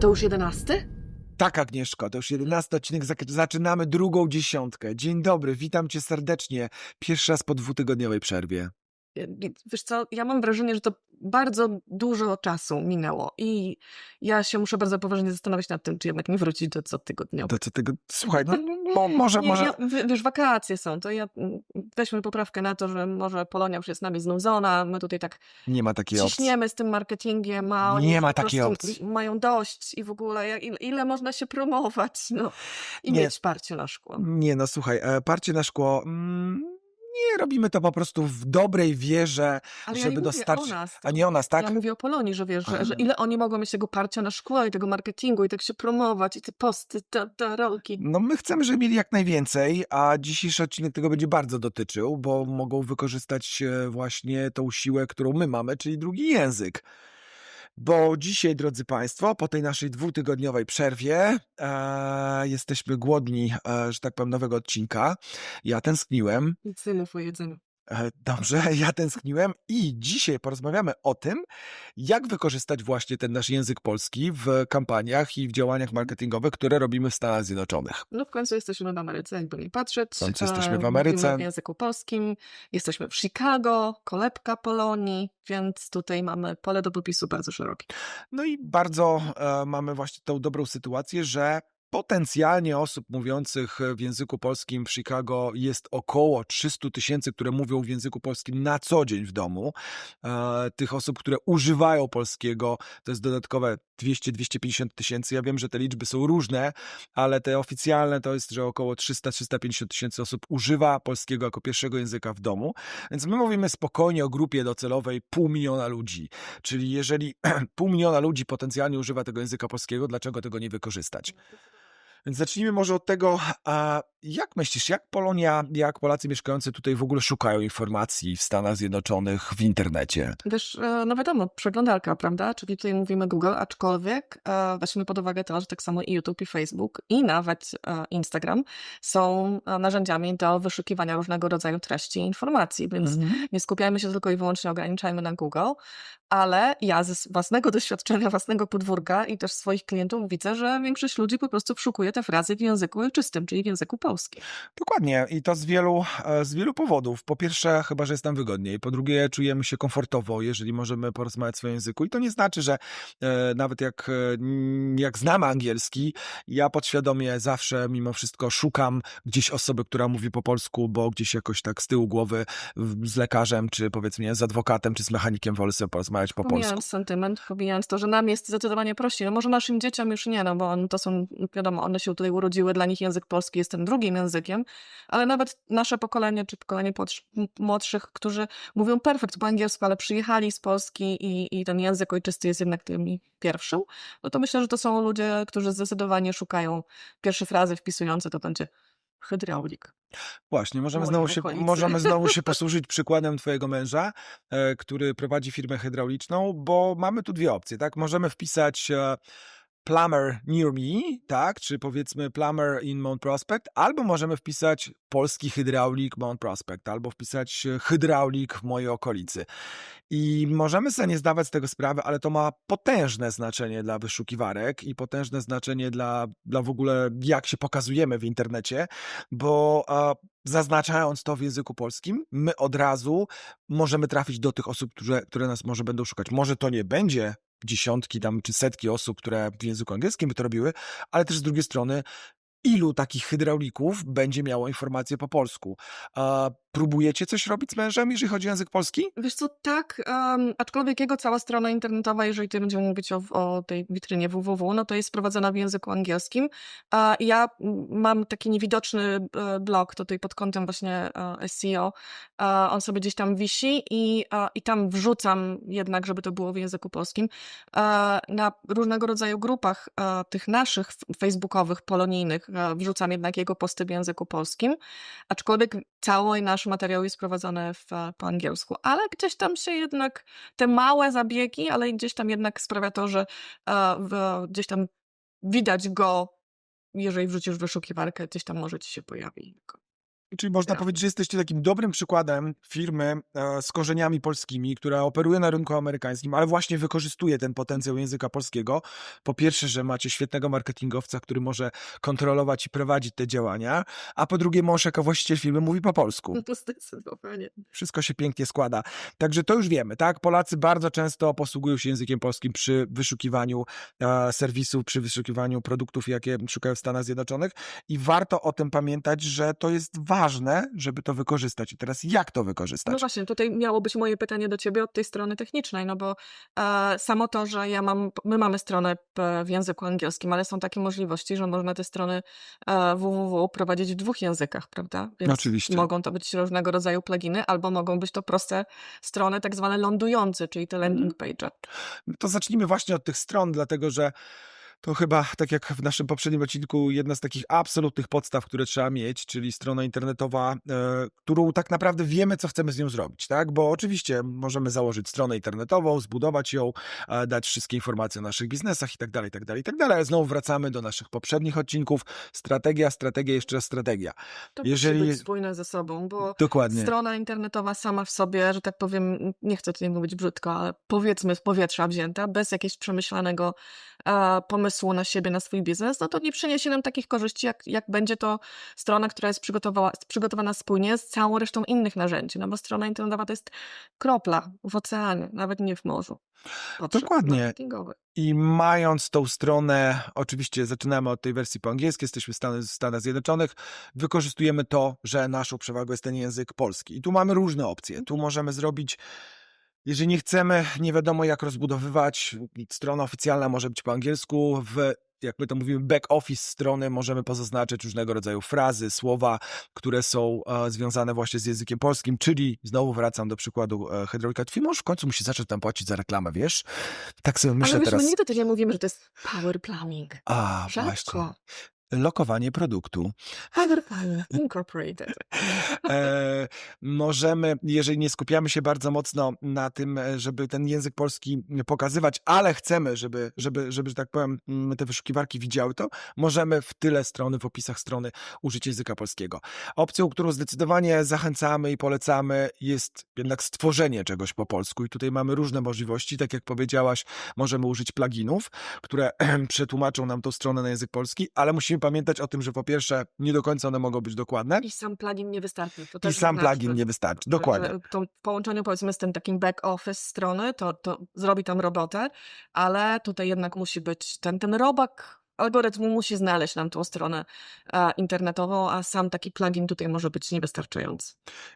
To już jedenasty? Tak, Agnieszko, to już jedenasty odcinek, zaczynamy drugą dziesiątkę. Dzień dobry, witam cię serdecznie. Pierwszy raz po dwutygodniowej przerwie. Wiesz co, ja mam wrażenie, że to bardzo dużo czasu minęło i ja się muszę bardzo poważnie zastanowić nad tym, czy jednak nie wrócić do cotygodniowo. Do co tego, słuchaj, no, mo, może, może... ja, wiesz, wakacje są, to ja mm, weźmy poprawkę na to, że może Polonia już jest nami znudzona, my tutaj tak Nie ma takiej opcji. ciśniemy z tym marketingiem, a Nie ma takiej opcji. mają dość i w ogóle jak, ile, ile można się promować, no i Nie. mieć parcie na szkło. Nie no, słuchaj, e, parcie na szkło... Mm, nie, robimy to po prostu w dobrej wierze, Ale ja żeby nie mówię dostarczyć... nas, A nie o nas, tak? Ja mówię o Polonii, że wiesz, że, że ile oni mogą mieć tego parcia na szkło i tego marketingu i tak się promować i te posty, te, te rolki. No my chcemy, żeby mieli jak najwięcej, a dzisiejszy odcinek tego będzie bardzo dotyczył, bo mogą wykorzystać e, właśnie tą siłę, którą my mamy, czyli drugi język. Bo dzisiaj, drodzy Państwo, po tej naszej dwutygodniowej przerwie e, jesteśmy głodni, e, że tak powiem, nowego odcinka. Ja tęskniłem. Nic nie mów o jedzeniu. E, Dobrze, ja tęskniłem i dzisiaj porozmawiamy o tym, jak wykorzystać właśnie ten nasz język polski w kampaniach i w działaniach marketingowych, które robimy w Stanach Zjednoczonych. No w końcu jesteśmy w Ameryce, jakby nie patrzeć. W końcu jesteśmy E, w Ameryce. Mówimy w języku polskim. Jesteśmy w Chicago, kolebka Polonii, więc tutaj mamy pole do popisu bardzo szerokie. No i bardzo e, mamy właśnie tą dobrą sytuację, że potencjalnie osób mówiących w języku polskim w Chicago jest około 300 tysięcy, które mówią w języku polskim na co dzień w domu. E, tych osób, które używają polskiego, to jest dodatkowe 200-250 tysięcy. Ja wiem, że te liczby są różne, ale te oficjalne to jest, że około 300-350 tysięcy osób używa polskiego jako pierwszego języka w domu. Więc my mówimy spokojnie o grupie docelowej pół miliona ludzi. Czyli jeżeli pół miliona ludzi potencjalnie używa tego języka polskiego, dlaczego tego nie wykorzystać? Więc zacznijmy może od tego, jak myślisz, jak Polonia, jak Polacy mieszkający tutaj w ogóle szukają informacji w Stanach Zjednoczonych w internecie? Wiesz, e, no wiadomo, przeglądarka, prawda? Czyli tutaj mówimy Google, aczkolwiek e, weźmy pod uwagę to, że tak samo i YouTube, i Facebook, i nawet e, Instagram są narzędziami do wyszukiwania różnego rodzaju treści i informacji, więc nie skupiajmy się tylko i wyłącznie, ograniczajmy na Google, ale ja ze własnego doświadczenia, własnego podwórka i też swoich klientów widzę, że większość ludzi po prostu szukuje te frazy w języku ojczystym, czyli w języku polskim. Dokładnie i to z wielu, e, z wielu powodów. Po pierwsze, chyba, że jest nam wygodniej. Po drugie, czujemy się komfortowo, jeżeli możemy porozmawiać w swoim języku. I to nie znaczy, że e, nawet jak, e, jak znamy angielski, ja podświadomie zawsze mimo wszystko szukam gdzieś osoby, która mówi po polsku, bo gdzieś jakoś tak z tyłu głowy z lekarzem, czy powiedzmy z adwokatem, czy z mechanikiem wolę sobie porozmawiać po polsku. Pomijając sentyment, pomijając to, że nam jest zdecydowanie prościej. No może naszym dzieciom już nie, no bo on, to są, wiadomo, one się tutaj urodziły, dla nich język polski jest tym drugim językiem, ale nawet nasze pokolenie, czy pokolenie młodszych, którzy mówią perfekt po angielsku, ale przyjechali z Polski i, i ten język ojczysty jest jednak tym pierwszym, no to myślę, że to są ludzie, którzy zdecydowanie szukają pierwsze frazy wpisujące, to będzie hydraulik. Właśnie, możemy znowu, się, możemy znowu się posłużyć przykładem twojego męża, e, który prowadzi firmę hydrauliczną, bo mamy tu dwie opcje, tak? Możemy wpisać e, plumber near me, tak? Czy powiedzmy plumber in Mount Prospect, albo możemy wpisać polski hydraulik Mount Prospect, albo wpisać hydraulik w mojej okolicy. I możemy sobie nie zdawać z tego sprawy, ale to ma potężne znaczenie dla wyszukiwarek i potężne znaczenie dla, dla w ogóle jak się pokazujemy w internecie, bo a, zaznaczając to w języku polskim, my od razu możemy trafić do tych osób, które, które nas może będą szukać. Może to nie będzie dziesiątki tam czy setki osób, które w języku angielskim by to robiły, ale też z drugiej strony ilu takich hydraulików będzie miało informacje po polsku. Próbujecie coś robić z mężem, jeżeli chodzi o język polski? Wiesz co, tak, um, aczkolwiek jego cała strona internetowa, jeżeli tutaj będziemy mówić o, o tej witrynie www, no to jest prowadzona w języku angielskim. A ja mam taki niewidoczny e, blog tutaj pod kątem właśnie e, SEO. On sobie gdzieś tam wisi i, i tam wrzucam jednak, żeby to było w języku polskim. Na różnego rodzaju grupach tych naszych facebookowych, polonijnych wrzucam jednak jego posty w języku polskim, aczkolwiek cały nasz materiał jest prowadzony w, e, po angielsku, ale gdzieś tam się jednak te małe zabiegi, ale gdzieś tam jednak sprawia to, że e, w, gdzieś tam widać go, jeżeli wrzucisz wyszukiwarkę, gdzieś tam może ci się pojawi. Czyli można Ja. powiedzieć, że jesteście takim dobrym przykładem firmy e, z korzeniami polskimi, która operuje na rynku amerykańskim, ale właśnie wykorzystuje ten potencjał języka polskiego. Po pierwsze, że macie świetnego marketingowca, który może kontrolować i prowadzić te działania, a po drugie, mąż jako właściciel firmy mówi po polsku. No to zdecydowanie. Wszystko się pięknie składa. Także to już wiemy, tak? Polacy bardzo często posługują się językiem polskim przy wyszukiwaniu e, serwisów, przy wyszukiwaniu produktów, jakie szukają w Stanach Zjednoczonych i warto o tym pamiętać, że to jest ważne, żeby to wykorzystać. I teraz jak to No wykorzystać? właśnie, tutaj miało być moje pytanie do ciebie od tej strony technicznej, no bo e, samo to, że ja mam, my mamy stronę p- w języku angielskim, ale są takie możliwości, że można te strony e, www prowadzić w dwóch językach, prawda? Więc Oczywiście. mogą to być różnego rodzaju pluginy, albo mogą być to proste strony tak zwane lądujące, czyli te landing page. To zacznijmy właśnie od tych stron, dlatego że to chyba, tak jak w naszym poprzednim odcinku, jedna z takich absolutnych podstaw, które trzeba mieć, czyli strona internetowa, e, którą tak naprawdę wiemy, co chcemy z nią zrobić, tak? Bo oczywiście możemy założyć stronę internetową, zbudować ją, e, dać wszystkie informacje o naszych biznesach i tak dalej, tak dalej, tak dalej, ale znowu wracamy do naszych poprzednich odcinków. Strategia, strategia, jeszcze raz strategia. To Jeżeli- musi być spójne ze sobą, bo Dokładnie. strona internetowa sama w sobie, że tak powiem, nie chcę tutaj mówić brzydko, ale powiedzmy z powietrza wzięta, bez jakiegoś przemyślanego e, pomysłu na siebie, na swój biznes, no to nie przyniesie nam takich korzyści, jak, jak będzie to strona, która jest przygotowana spójnie z całą resztą innych narzędzi, no bo strona internetowa to jest kropla w oceanie, nawet nie w morzu. Potrzeb Dokładnie. I mając tą stronę, oczywiście zaczynamy od tej wersji po angielsku, jesteśmy w Stanach, w Stanach Zjednoczonych, wykorzystujemy to, że naszą przewagą jest ten język polski. I tu mamy różne opcje. Tu możemy zrobić, jeżeli nie chcemy, nie wiadomo jak rozbudowywać, strona oficjalna może być po angielsku, w jak my to mówimy, back office strony możemy pozaznaczyć różnego rodzaju frazy, słowa, które są e, związane właśnie z językiem polskim, czyli znowu wracam do przykładu e, Hydraulica Twin, może w końcu musi zacząć tam płacić za reklamę, wiesz? Tak sobie myślę ale wiesz, teraz. my nigdy też nie mówimy, że to jest power plumbing. A, Rzadko. właśnie. Lokowanie produktu. Incorporated. E, możemy, jeżeli nie skupiamy się bardzo mocno na tym, żeby ten język polski pokazywać, ale chcemy, żeby, żeby, żeby że tak powiem, mm, te wyszukiwarki widziały to, możemy w tyle strony, w opisach strony użyć języka polskiego. Opcją, którą zdecydowanie zachęcamy i polecamy, jest jednak stworzenie czegoś po polsku. I tutaj mamy różne możliwości. Tak jak powiedziałaś, możemy użyć pluginów, które przetłumaczą nam tą stronę na język polski, ale musimy pamiętać o tym, że po pierwsze, nie do końca one mogą być dokładne. I sam plugin nie wystarczy. I sam zaznaczmy, plugin nie wystarczy. Dokładnie. To w połączeniu powiedzmy z tym takim back office strony, to, to zrobi tam robotę, ale tutaj jednak musi być ten, ten robak algorytmu musi znaleźć nam tą stronę e, internetową, a sam taki plugin tutaj może być niewystarczający.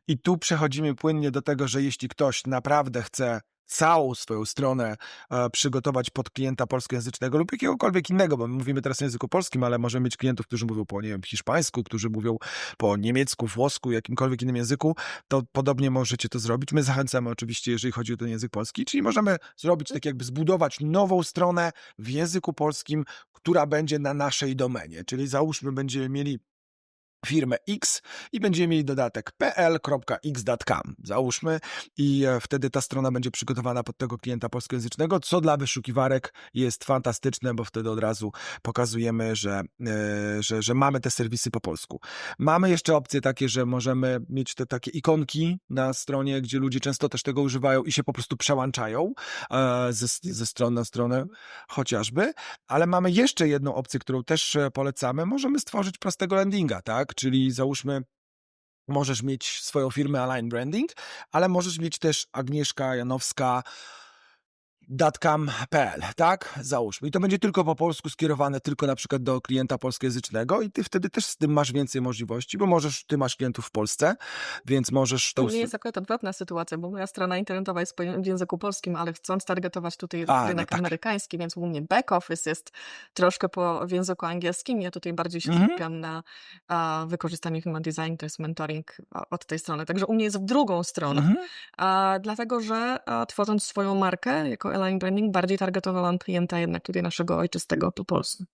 I tu przechodzimy płynnie do tego, że jeśli ktoś naprawdę chce całą swoją stronę e, przygotować pod klienta polskojęzycznego lub jakiegokolwiek innego, bo my mówimy teraz w języku polskim, ale możemy mieć klientów, którzy mówią po nie wiem, hiszpańsku, którzy mówią po niemiecku, włosku, jakimkolwiek innym języku, to podobnie możecie to zrobić. My zachęcamy oczywiście, jeżeli chodzi o ten język polski, czyli możemy zrobić tak jakby zbudować nową stronę w języku polskim, która będzie na naszej domenie, czyli załóżmy będziemy mieli firmę X i będziemy mieli dodatek pl.x.com, załóżmy, i e, wtedy ta strona będzie przygotowana pod tego klienta polskojęzycznego, co dla wyszukiwarek jest fantastyczne, bo wtedy od razu pokazujemy, że, e, że, że mamy te serwisy po polsku. Mamy jeszcze opcje takie, że możemy mieć te takie ikonki na stronie, gdzie ludzie często też tego używają i się po prostu przełączają e, ze, ze strony na stronę chociażby, ale mamy jeszcze jedną opcję, którą też polecamy. Możemy stworzyć prostego landinga, tak? Czyli załóżmy, możesz mieć swoją firmę Align Branding, ale możesz mieć też Agnieszka Janowska .com.pl, tak? Załóżmy. I to będzie tylko po polsku skierowane tylko na przykład do klienta polskojęzycznego i ty wtedy też z tym masz więcej możliwości, bo możesz, ty masz klientów w Polsce, więc możesz To tą... nie jest akurat odwrotna sytuacja, bo moja strona internetowa jest w języku polskim, ale chcąc targetować tutaj A, no rynek tak. amerykański, więc u mnie back office jest troszkę po, w języku angielskim. Ja tutaj bardziej się Mhm. skupiam na a, wykorzystaniu human design, to jest mentoring a, od tej strony. Także u mnie jest w drugą stronę. Mhm. A, dlatego, że tworząc swoją markę jako Align Branding, bardziej targetowałam klienta jednak tutaj naszego ojczystego po polsku.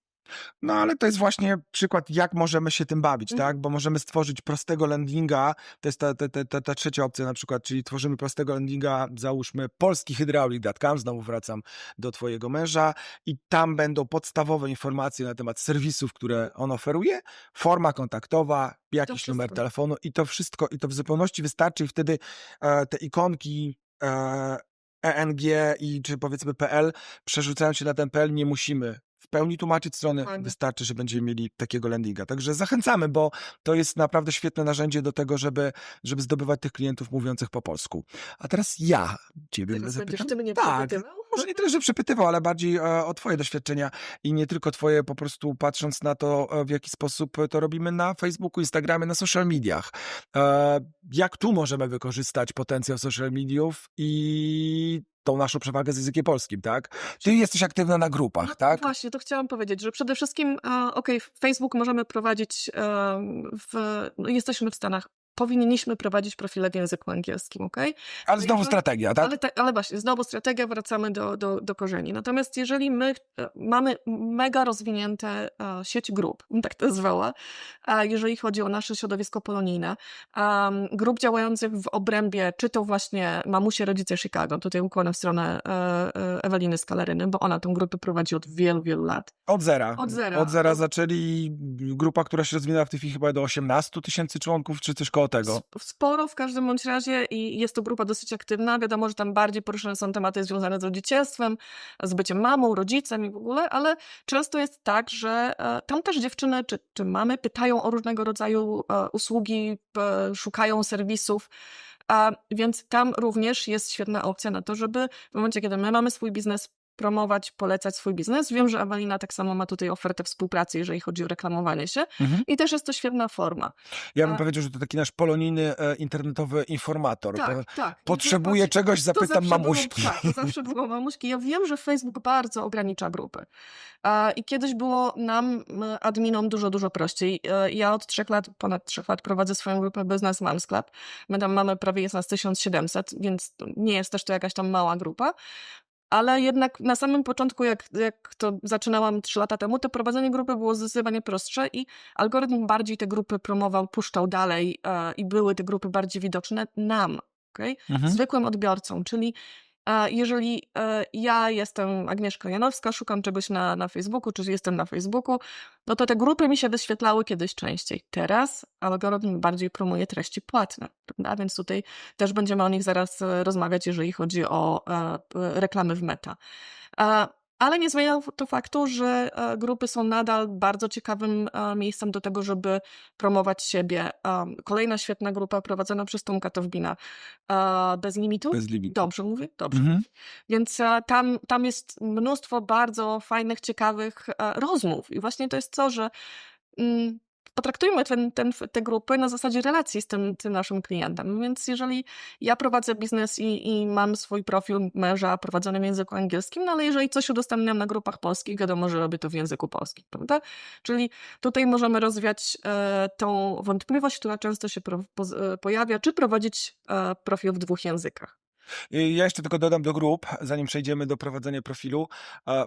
No ale to jest właśnie przykład, jak możemy się tym bawić, Mhm. tak? Bo możemy stworzyć prostego landinga, to jest ta, ta, ta, ta, trzecia opcja na przykład, czyli tworzymy prostego landinga, załóżmy polskihydraulik.com, znowu wracam do twojego męża i tam będą podstawowe informacje na temat serwisów, które on oferuje, forma kontaktowa, jakiś numer telefonu i to wszystko, i to w zupełności wystarczy i wtedy e, te ikonki e, ENG i czy powiedzmy PL przerzucają się na ten PL, nie musimy w pełni tłumaczyć strony, wystarczy, że będziemy mieli takiego landinga. Także zachęcamy, bo to jest naprawdę świetne narzędzie do tego, żeby, żeby zdobywać tych klientów mówiących po polsku. A teraz ja ciebie Teraz będziesz zapytam. ty mnie tak, może nie tyle, że przepytywał, ale bardziej e, o twoje doświadczenia i nie tylko twoje, po prostu patrząc na to, e, w jaki sposób to robimy na Facebooku, Instagramie, na social mediach. E, jak tu możemy wykorzystać potencjał social mediów i tą naszą przewagę z językiem polskim, tak? Ty jesteś aktywna na grupach, No, tak? Właśnie, to chciałam powiedzieć, że przede wszystkim, e, okej, Facebook możemy prowadzić, e, w, no, jesteśmy w Stanach, powinniśmy prowadzić profile w języku angielskim, okej? Ale znowu jeżeli- strategia, tak? Ale, te, ale właśnie, znowu strategia, wracamy do, do, do korzeni. Natomiast jeżeli my e, mamy mega rozwinięte e, sieć grup, tak to nazwała, a jeżeli chodzi o nasze środowisko polonijne, grup działających w obrębie, czy to właśnie Mamusie Rodzice Chicago, tutaj ukłonę w stronę e, e, Eweliny Skaleryny, bo ona tę grupę prowadzi od wielu, wielu lat. Od zera. Od zera. Od zera zaczęli. Grupa, która się rozwinęła w tej chwili chyba do 18 tysięcy członków, czy coś koło tego. Sp- Sporo w każdym bądź razie i jest to grupa dosyć aktywna. Wiadomo, że tam bardziej poruszane są tematy związane z rodzicielstwem, z byciem mamą, rodzicem i w ogóle, ale często jest tak, że e, tam też dziewczyny czy, czy mamy pytają o różnego rodzaju e, usługi, e, szukają serwisów. A więc tam również jest świetna opcja na to, żeby w momencie, kiedy my mamy swój biznes, promować, polecać swój biznes. Wiem, że Ewelina tak samo ma tutaj ofertę współpracy, jeżeli chodzi o reklamowanie się Mhm. i też jest to świetna forma. Ja bym A- powiedział, że to taki nasz polonijny e, internetowy informator. Tak, tak. Potrzebuję Patrz, czegoś, to zapytam zawsze mamuśki. Było, tak, to zawsze było mamuśki. Ja wiem, że Facebook bardzo ogranicza grupy. A, I kiedyś było nam, adminom, dużo, dużo prościej. E, Ja od trzech lat, ponad trzech lat prowadzę swoją grupę Business Moms Club. My tam mamy prawie jest nas 1700, więc to nie jest też to jakaś tam mała grupa. Ale jednak na samym początku, jak, jak to zaczynałam trzy lata temu, to prowadzenie grupy było zdecydowanie prostsze i algorytm bardziej te grupy promował, puszczał dalej e, i były te grupy bardziej widoczne nam. okej? Mhm. zwykłym odbiorcą, czyli jeżeli e, ja jestem Agnieszka Janowska, szukam czegoś na, na Facebooku, czy jestem na Facebooku, no to te grupy mi się wyświetlały kiedyś częściej. Teraz algorytm bardziej promuje treści płatne, prawda? Więc tutaj też będziemy o nich zaraz e, rozmawiać, jeżeli chodzi o e, reklamy w meta. E, Ale nie zmienia to faktu, że e, grupy są nadal bardzo ciekawym e, miejscem do tego, żeby promować siebie. Um, Kolejna świetna grupa prowadzona przez Tomka Towbina, e, Bez Limitu. Bez limitu. Dobrze mówię? Dobrze. Mhm. Więc e, tam, tam jest mnóstwo bardzo fajnych, ciekawych e, rozmów. I właśnie to jest to, że mm, potraktujmy ten, ten, te grupy na zasadzie relacji z tym, tym naszym klientem. Więc jeżeli ja prowadzę biznes i, i mam swój profil męża prowadzony w języku angielskim, no ale jeżeli coś udostępniam na grupach polskich, wiadomo, że robię to w języku polskim, prawda? Czyli tutaj możemy rozwiać e, tą wątpliwość, która często się pro, poz, e, pojawia, czy prowadzić e, profil w dwóch językach. I Ja jeszcze tylko dodam do grup, zanim przejdziemy do prowadzenia profilu.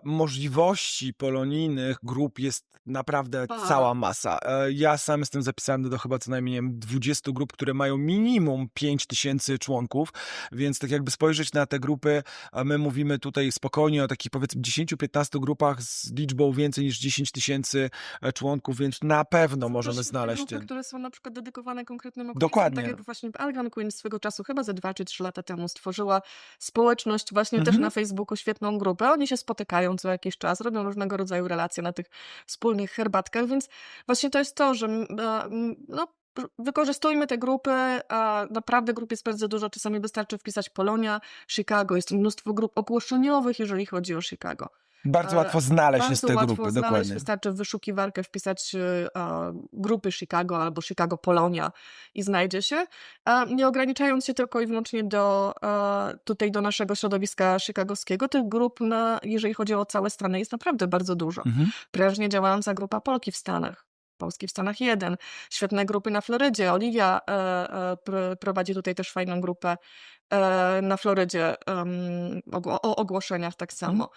Możliwości polonijnych grup jest naprawdę Tak. cała masa. E, Ja sam jestem zapisany do chyba co najmniej nie wiem, 20 grup, które mają minimum 5 tysięcy członków, więc tak jakby spojrzeć na te grupy, my mówimy tutaj spokojnie o takich powiedzmy 10-15 grupach z liczbą więcej niż 10 tysięcy e, członków, więc na pewno możemy znaleźć. grupy, które są na przykład dedykowane konkretnym okresom. Dokładnie. Tak jak właśnie Algan Queen swego czasu, chyba ze dwa czy trzy lata temu stworzyła społeczność właśnie też Mhm. na Facebooku, świetną grupę. Oni się spotykają co jakiś czas, robią różnego rodzaju relacje na tych wspólnych herbatkach, więc właśnie to jest to, że no, wykorzystujmy te grupy, a naprawdę grup jest bardzo dużo, czasami wystarczy wpisać Polonia, Chicago, jest mnóstwo grup ogłoszeniowych, jeżeli chodzi o Chicago. Bardzo e, łatwo znaleźć Bardzo te łatwo grupy, znaleźć, dokładnie. Wystarczy w wyszukiwarkę wpisać e, e, grupy Chicago albo Chicago Polonia i znajdzie się. Nie ograniczając się tylko i wyłącznie do tutaj do naszego środowiska chicagowskiego, tych grup, na, jeżeli chodzi o całe Stany, jest naprawdę bardzo dużo. Mhm. Prężnie działająca grupa Polki w Stanach. Polski w Stanach 1. Świetne grupy na Florydzie. Oliwia e, e, pr- prowadzi tutaj też fajną grupę na Florydzie o ogłoszeniach tak samo.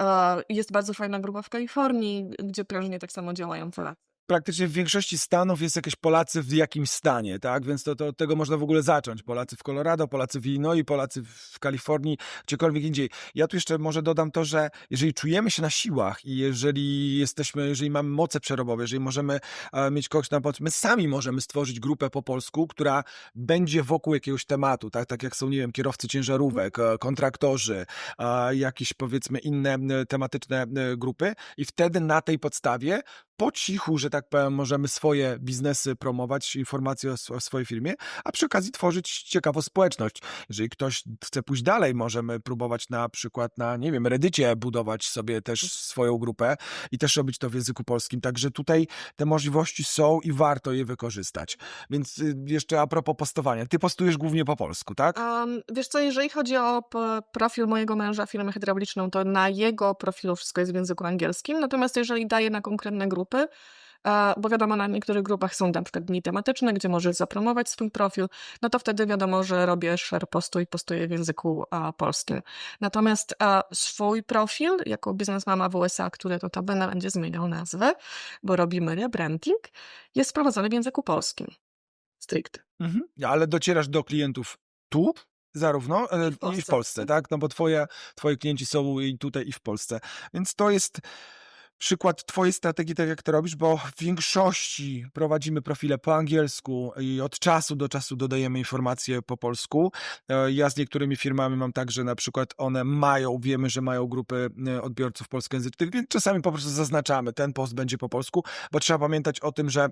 E, Jest bardzo fajna grupa w Kalifornii, gdzie prężnie tak samo działają Polacy. Praktycznie w większości stanów jest jakieś Polacy w jakimś stanie, tak? Więc to, to od tego można w ogóle zacząć. Polacy w Colorado, Polacy w Illinois, Polacy w Kalifornii, gdziekolwiek indziej. Ja tu jeszcze może dodam to, że jeżeli czujemy się na siłach i jeżeli jesteśmy, jeżeli mamy moce przerobowe, jeżeli możemy e, mieć kogoś na pomoc, my sami możemy stworzyć grupę po polsku, która będzie wokół jakiegoś tematu, tak? Tak jak są, nie wiem, kierowcy ciężarówek, e, kontraktorzy, e, jakieś powiedzmy inne e, tematyczne e, grupy i wtedy na tej podstawie po cichu, że tak powiem, możemy swoje biznesy promować, informacje o, o swojej firmie, a przy okazji tworzyć ciekawą społeczność. Jeżeli ktoś chce pójść dalej, możemy próbować na przykład na, nie wiem, Reddicie budować sobie też swoją grupę i też robić to w języku polskim. Także tutaj te możliwości są i warto je wykorzystać. Więc y, jeszcze a propos postowania. Ty postujesz głównie po polsku, tak? Um, wiesz co, jeżeli chodzi o profil mojego męża, firmę hydrauliczną, to na jego profilu wszystko jest w języku angielskim, natomiast jeżeli daję na konkretne grupy, bo wiadomo, na niektórych grupach są na przykład dni tematyczne, gdzie możesz zapromować swój profil, no to wtedy wiadomo, że robię share postu i postuję w języku polskim. Natomiast swój profil jako biznesmama w USA, który notabene będzie zmieniał nazwę, bo robimy rebranding, jest prowadzony w języku polskim. Stricte. Mhm. Ale docierasz do klientów tu, zarówno e, i w Polsce. Polsce, tak? No bo twoje, twoi klienci są i tutaj, i w Polsce. Więc to jest przykład twojej strategii, tak jak to robisz, bo w większości prowadzimy profile po angielsku i od czasu do czasu dodajemy informacje po polsku. E, Ja z niektórymi firmami mam tak, że na przykład one mają, wiemy, że mają grupy e, odbiorców polskojęzycznych, więc czasami po prostu zaznaczamy, ten post będzie po polsku, bo trzeba pamiętać o tym, że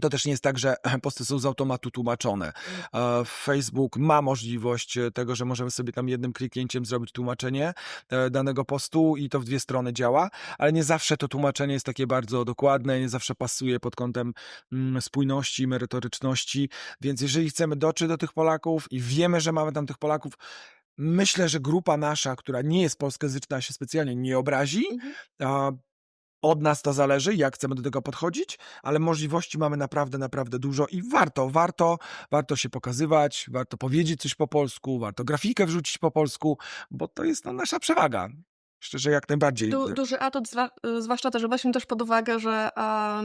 to też nie jest tak, że posty są z automatu tłumaczone. Facebook ma możliwość e, tego, że możemy sobie tam jednym kliknięciem zrobić tłumaczenie e, danego postu i to w dwie strony działa, ale nie zawsze to tłumaczenie jest takie bardzo dokładne, nie zawsze pasuje pod kątem mm, spójności, merytoryczności, więc jeżeli chcemy dotrzeć do tych Polaków i wiemy, że mamy tam tych Polaków, myślę, że grupa nasza, która nie jest polskojęzyczna, się specjalnie nie obrazi, Mhm. Od nas to zależy, jak chcemy do tego podchodzić, ale możliwości mamy naprawdę, naprawdę dużo i warto, warto, warto się pokazywać, warto powiedzieć coś po polsku, warto grafikę wrzucić po polsku, bo to jest no, nasza przewaga. Szczerze, jak najbardziej. Du, duży atut, zwłaszcza też weźmy też pod uwagę, że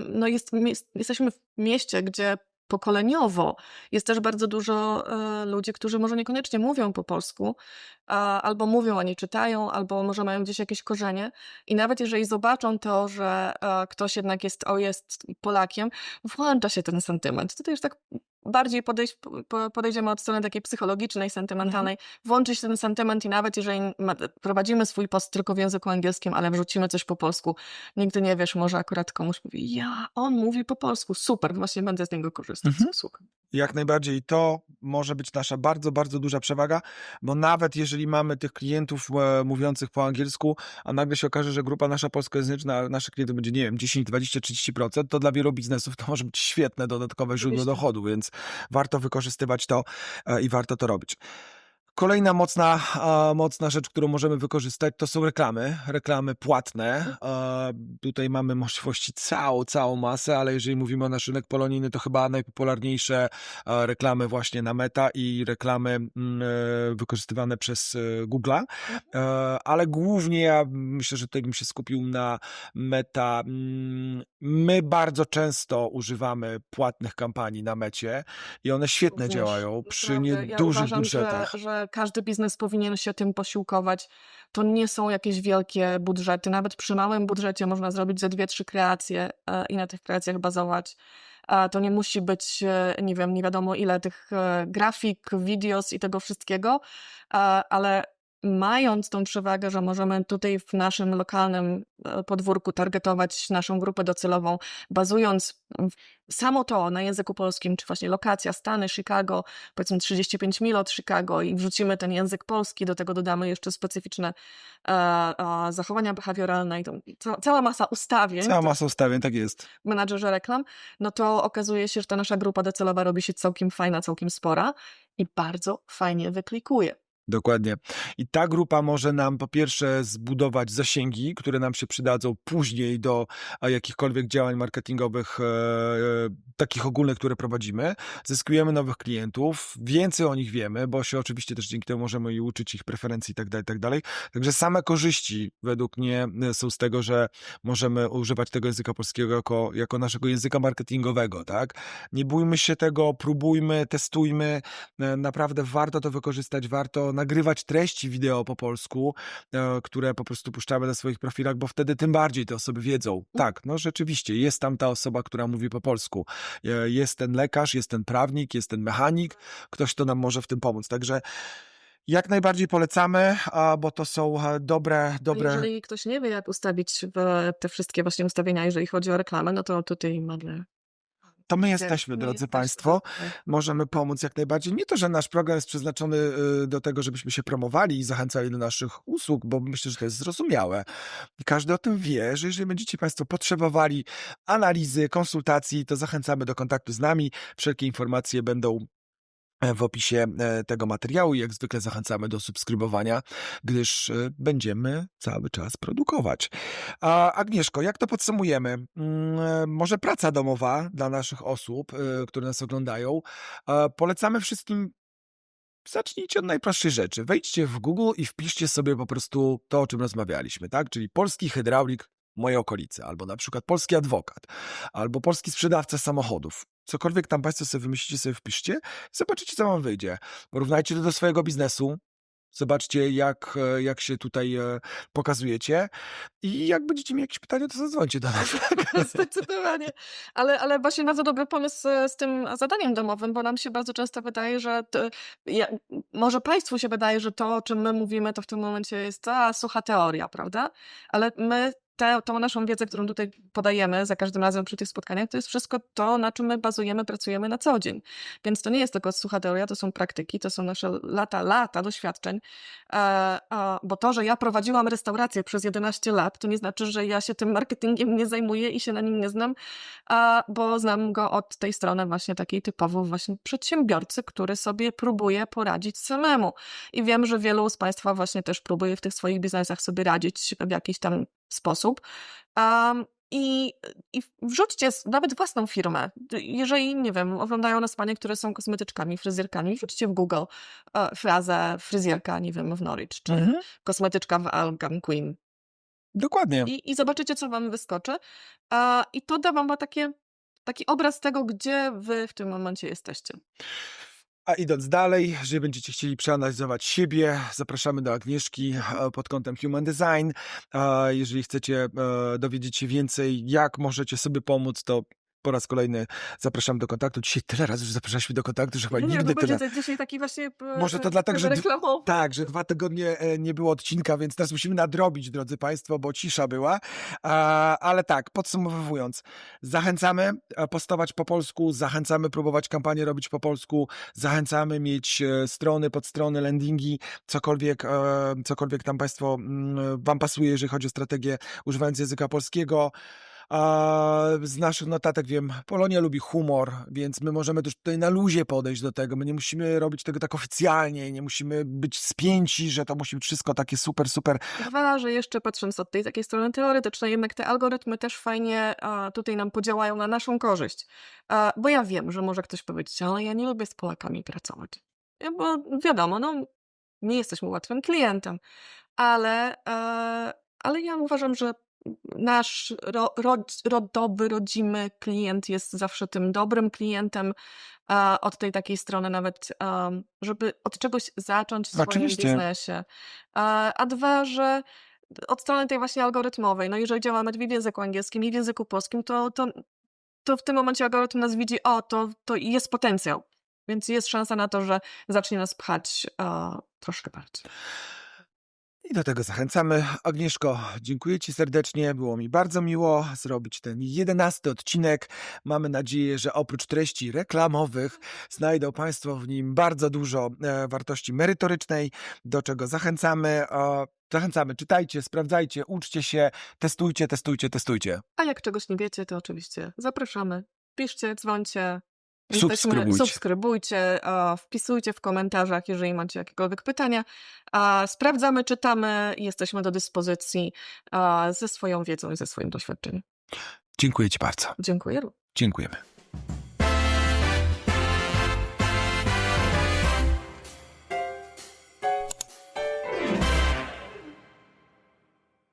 no jest, mies- jesteśmy w mieście, gdzie pokoleniowo jest też bardzo dużo e, ludzi, którzy może niekoniecznie mówią po polsku, albo mówią, a nie czytają, albo może mają gdzieś jakieś korzenie. I nawet jeżeli zobaczą to, że e, ktoś jednak jest, o, jest Polakiem, włącza się ten sentyment. Tutaj już tak bardziej podejść, po- podejdziemy od strony takiej psychologicznej, sentymentalnej. Włączy się ten sentyment i nawet jeżeli prowadzimy swój post tylko w języku angielskim, ale wrzucimy coś po polsku, nigdy nie wiesz, może akurat komuś mówi, ja, on mówi po polsku, super, właśnie będę z niego korzystać. Mhm. Słucham. Jak najbardziej to może być nasza bardzo, bardzo duża przewaga, bo nawet jeżeli mamy tych klientów e, mówiących po angielsku, a nagle się okaże, że grupa nasza polskojęzyczna, a naszych klientów będzie, nie wiem, 10, 20, 30%, to dla wielu biznesów to może być świetne dodatkowe źródło dochodu, więc warto wykorzystywać to e, i warto to robić. Kolejna mocna, mocna rzecz, którą możemy wykorzystać, to są reklamy, reklamy płatne. E, tutaj mamy możliwości całą, całą masę, ale jeżeli mówimy o nasz rynek polonijny, to chyba najpopularniejsze reklamy właśnie na Meta i reklamy mm, e, wykorzystywane przez e, Google'a. E, ale głównie ja myślę, że tutaj bym się skupił na Meta. Mm, My bardzo często używamy płatnych kampanii na Mecie i one świetnie Również, działają przy niedużych ja uważam, budżetach. Że, że każdy biznes powinien się tym posiłkować. To nie są jakieś wielkie budżety. Nawet przy małym budżecie można zrobić ze dwie, trzy kreacje e, i na tych kreacjach bazować. To nie musi być, e, nie wiem, nie wiadomo ile tych e, grafik, videos i tego wszystkiego, ale mając tą przewagę, że możemy tutaj w naszym lokalnym e, podwórku targetować naszą grupę docelową, bazując samo to na języku polskim, czy właśnie lokacja, Stany, Chicago, powiedzmy 35 mil od Chicago i wrzucimy ten język polski, do tego dodamy jeszcze specyficzne e, e, zachowania behawioralne i to, ca, cała masa ustawień Cała masa ustawień, tak jest. menadżerze reklam, no to okazuje się, że ta nasza grupa docelowa robi się całkiem fajna, całkiem spora i bardzo fajnie wyklikuje. Dokładnie. I ta grupa może nam po pierwsze zbudować zasięgi, które nam się przydadzą później do a, jakichkolwiek działań marketingowych, e, e, takich ogólnych, które prowadzimy. Zyskujemy nowych klientów, więcej o nich wiemy, bo się oczywiście też dzięki temu możemy i uczyć ich preferencji i tak dalej, tak. Także same korzyści według mnie e, są z tego, że możemy używać tego języka polskiego jako, jako naszego języka marketingowego, tak? Nie bójmy się tego, próbujmy, testujmy. E, Naprawdę warto to wykorzystać, warto nagrywać treści wideo po polsku, e, które po prostu puszczamy na swoich profilach, bo wtedy tym bardziej te osoby wiedzą. Tak, no rzeczywiście, jest tam ta osoba, która mówi po polsku. E, Jest ten lekarz, jest ten prawnik, jest ten mechanik, ktoś, kto nam może w tym pomóc. Także jak najbardziej polecamy, bo to są e, dobre, A dobre. jeżeli ktoś nie wie, jak ustawić te wszystkie właśnie ustawienia, jeżeli chodzi o reklamę, no to tutaj mamy. To my jesteśmy, my drodzy jesteśmy. Państwo. Możemy pomóc jak najbardziej. Nie to, że nasz program jest przeznaczony y, do tego, żebyśmy się promowali i zachęcali do naszych usług, bo myślę, że to jest zrozumiałe. I każdy o tym wie, że jeżeli będziecie Państwo potrzebowali analizy, konsultacji, to zachęcamy do kontaktu z nami. Wszelkie informacje będą w opisie e, tego materiału jak zwykle zachęcamy do subskrybowania, gdyż e, będziemy cały czas produkować. A Agnieszko, jak to podsumujemy? Mm, e, Może praca domowa dla naszych osób, które nas oglądają. Polecamy wszystkim. Zacznijcie od najprostszej rzeczy. Wejdźcie w Google i wpiszcie sobie po prostu to, o czym rozmawialiśmy, tak? Czyli polski hydraulik moje okolice, albo na przykład polski adwokat, albo polski sprzedawca samochodów. Cokolwiek tam Państwo sobie wymyślicie, sobie wpiszcie, zobaczycie, co Wam wyjdzie. Porównajcie to do swojego biznesu, zobaczcie, jak, e, jak się tutaj e, pokazujecie i jak będziecie mieli jakieś pytania, to zadzwońcie do nas. Zdecydowanie. Ale, ale właśnie bardzo dobry pomysł z tym zadaniem domowym, bo nam się bardzo często wydaje, że to, ja, może Państwu się wydaje, że to, o czym my mówimy, to w tym momencie jest ta sucha teoria, prawda? Ale my tę tą naszą wiedzę, którą tutaj podajemy za każdym razem przy tych spotkaniach, to jest wszystko to, na czym my bazujemy, pracujemy na co dzień. Więc to nie jest tylko sucha teoria, to są praktyki, to są nasze lata, lata doświadczeń. E, bo to, że ja prowadziłam restaurację przez 11 lat, to nie znaczy, że ja się tym marketingiem nie zajmuję i się na nim nie znam, bo znam go od tej strony właśnie takiej typowo właśnie przedsiębiorcy, który sobie próbuje poradzić samemu. I wiem, że wielu z Państwa właśnie też próbuje w tych swoich biznesach sobie radzić w jakiś tam sposób. Um, i, I wrzućcie nawet własną firmę. Jeżeli, nie wiem, oglądają nas panie, które są kosmetyczkami, fryzjerkami, wrzućcie w Google e, frazę fryzjerka, nie wiem, w Norwich, czy Mhm. kosmetyczka w Algonquin Dokładnie. i, i zobaczycie, co wam wyskoczy. A, I to da wam takie, taki obraz tego, gdzie wy w tym momencie jesteście. A idąc dalej, jeżeli będziecie chcieli przeanalizować siebie, zapraszamy do Agnieszki e, pod kątem Human Design. Jeżeli chcecie e, dowiedzieć się więcej, jak możecie sobie pomóc, to po raz kolejny zapraszam do kontaktu. Dzisiaj tyle razy już zapraszaliśmy do kontaktu, że chyba Nie, nie, nigdy tyle. to dzisiaj taki właśnie e, Może to dlatego, że. Tak, że dwa tygodnie e, nie było odcinka, więc teraz musimy nadrobić, drodzy Państwo, bo cisza była. Ale tak, podsumowując, zachęcamy e, postować po polsku, zachęcamy próbować kampanię robić po polsku, zachęcamy mieć strony, podstrony, landingi, cokolwiek, cokolwiek tam Państwo mm, Wam pasuje, jeżeli chodzi o strategię używając języka polskiego. A z naszych notatek wiem, Polonia lubi humor, więc my możemy też tutaj na luzie podejść do tego. My nie musimy robić tego tak oficjalnie, nie musimy być spięci, że to musi być wszystko takie super, super. Dwa, że jeszcze patrząc od tej takiej strony teoretycznej, jednak te algorytmy też fajnie a, tutaj nam podziałają na naszą korzyść. A, bo ja wiem, że może ktoś powiedzieć, ale ja nie lubię z Polakami pracować. Bo wiadomo, no, nie jesteśmy łatwym klientem, ale, e, ale ja uważam, że nasz ro, rod, rodowy, rodzimy klient jest zawsze tym dobrym klientem od tej takiej strony nawet, żeby od czegoś zacząć w swoim Oczywiście. biznesie. E, a dwa, że od strony tej właśnie algorytmowej, no jeżeli działamy w języku angielskim i w języku polskim, to, to, to w tym momencie algorytm nas widzi, o, to, to jest potencjał. Więc jest szansa na to, że zacznie nas pchać e, troszkę bardziej. I do tego zachęcamy. Agnieszko, dziękuję Ci serdecznie. Było mi bardzo miło zrobić ten jedenasty odcinek. Mamy nadzieję, że oprócz treści reklamowych znajdą Państwo w nim bardzo dużo e, wartości merytorycznej, do czego zachęcamy. Zachęcamy, czytajcie, sprawdzajcie, uczcie się, testujcie, testujcie, testujcie. A jak czegoś nie wiecie, to oczywiście zapraszamy. Piszcie, dzwońcie, Subskrybujcie. subskrybujcie, wpisujcie w komentarzach, jeżeli macie jakiekolwiek pytania. Sprawdzamy, czytamy i jesteśmy do dyspozycji ze swoją wiedzą i ze swoim doświadczeniem. Dziękuję Ci bardzo. Dziękuję. Dziękujemy.